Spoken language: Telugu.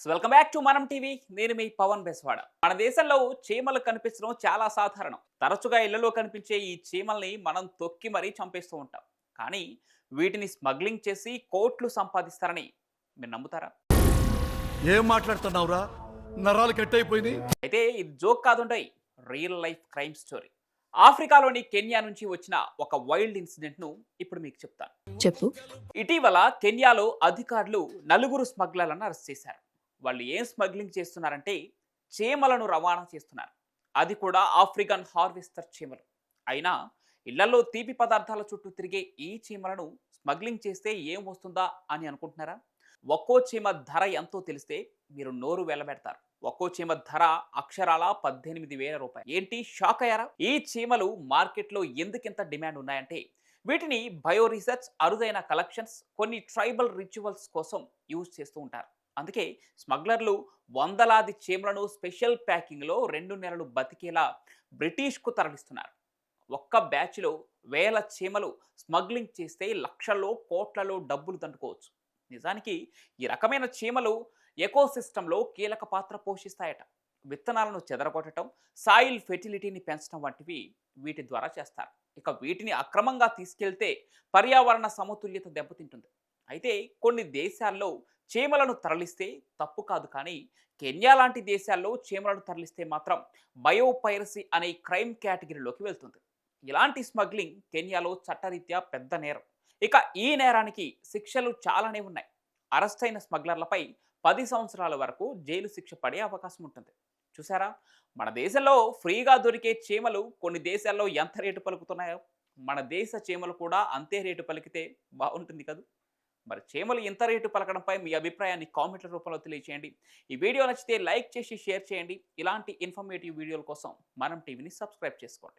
Welcome back to Manam TV నేను మీ పవన్ బెస్వాడ. మన దేశంలో చీమలు కనిపించడం చాలా సాధారణం. తరచుగా ఇళ్ళలో కనిపించే ఈ చీమల్ని మనం తొక్కి మరీ చంపేస్తూ ఉంటాం. కానీ వీటిని స్మగ్లింగ్ చేసి కోట్లు సంపాదిస్తారని మీరు నమ్ముతారా? ఏం మాట్లాడుతున్నావురా? నరాలు కట్ అయిపోయినాయి అయితే ఇది జోక్ కాదుండయి రియల్ లైఫ్ క్రైమ్ స్టోరీ ఆఫ్రికాలోని కెన్యా నుంచి వచ్చిన ఒక వైల్డ్ ఇన్సిడెంట్ను ఇప్పుడు మీకు చెప్తాను. చెప్పు. ఇటీవల కెన్యాలో అధికారులు నలుగురు స్మగ్లర్లను అరెస్ట్ చేశారు. వాళ్ళు ఏం స్మగ్లింగ్ చేస్తున్నారంటే చీమలను రవాణా చేస్తున్నారు. అది కూడా ఆఫ్రికన్ హార్వెస్టర్ చీమలు. అయినా ఇళ్ళలో తీపి పదార్థాల చుట్టూ తిరిగే ఈ చీమలను స్మగ్లింగ్ చేస్తే ఏం వస్తుందా అని అనుకుంటున్నారా? ఒక్కో చీమ ధర ఎంతో తెలిస్తే మీరు నోరు వెళ్ళబెడతారు ఒక్కో చీమ ధర అక్షరాల పద్దెనిమిది వేల రూపాయలు. ఏంటి? షాక్ అయ్యారా? ఈ చీమలు మార్కెట్లో ఎందుకింత డిమాండ్ ఉన్నాయంటే వీటిని బయో రీసెర్చ్ అరుదైన కలెక్షన్స్ కొన్ని ట్రైబల్ రిచువల్స్ కోసం యూజ్ చేస్తూ ఉంటారు. అందుకే స్మగ్లర్లు వందలాది చీమలను స్పెషల్ ప్యాకింగ్లో రెండు నెలలు బతికేలా బ్రిటిష్కు తరలిస్తున్నారు. ఒక్క బ్యాచ్లో వేల చీమలు స్మగ్లింగ్ చేస్తే లక్షల్లో కోట్లలో డబ్బులు దండుకోవచ్చు. నిజానికి ఈ రకమైన చీమలు ఎకోసిస్టంలో కీలక పాత్ర పోషిస్తాయట. విత్తనాలను చెదరగొట్టడం సాయిల్ ఫెర్టిలిటీని పెంచడం వంటివి వీటి ద్వారా చేస్తారు. ఇక వీటిని అక్రమంగా తీసుకెళ్తే పర్యావరణ సమతుల్యత దెబ్బతింటుంది. అయితే కొన్ని దేశాల్లో చీమలను తరలిస్తే తప్పు కాదు కానీ కెన్యా లాంటి దేశాల్లో చీమలను తరలిస్తే మాత్రం బయోపైరసీ అనే క్రైమ్ కేటగిరీలోకి వెళ్తుంది. ఇలాంటి స్మగ్లింగ్ కెన్యాలో చట్టరీత్యా పెద్ద నేరం. ఇక ఈ నేరానికి శిక్షలు చాలానే ఉన్నాయి. అరెస్ట్ అయిన స్మగ్లర్లపై పది సంవత్సరాల వరకు జైలు శిక్ష పడే అవకాశం ఉంటుంది. చూసారా మన దేశంలో ఫ్రీగా దొరికే చీమలు కొన్ని దేశాల్లో ఎంత రేటు పలుకుతున్నాయో? మన దేశ చీమలు కూడా అంతే రేటు పలికితే బాగుంటుంది కదా? మరి చీమలు ఇంత రేటు పలకడంపై మీ అభిప్రాయాన్ని కామెంట్ల రూపంలో తెలియచేయండి. ఈ వీడియో నచ్చితే లైక్ చేసి షేర్ చేయండి. ఇలాంటి ఇన్ఫర్మేటివ్ వీడియోల కోసం మనం టీవీని సబ్స్క్రైబ్ చేసుకోండి.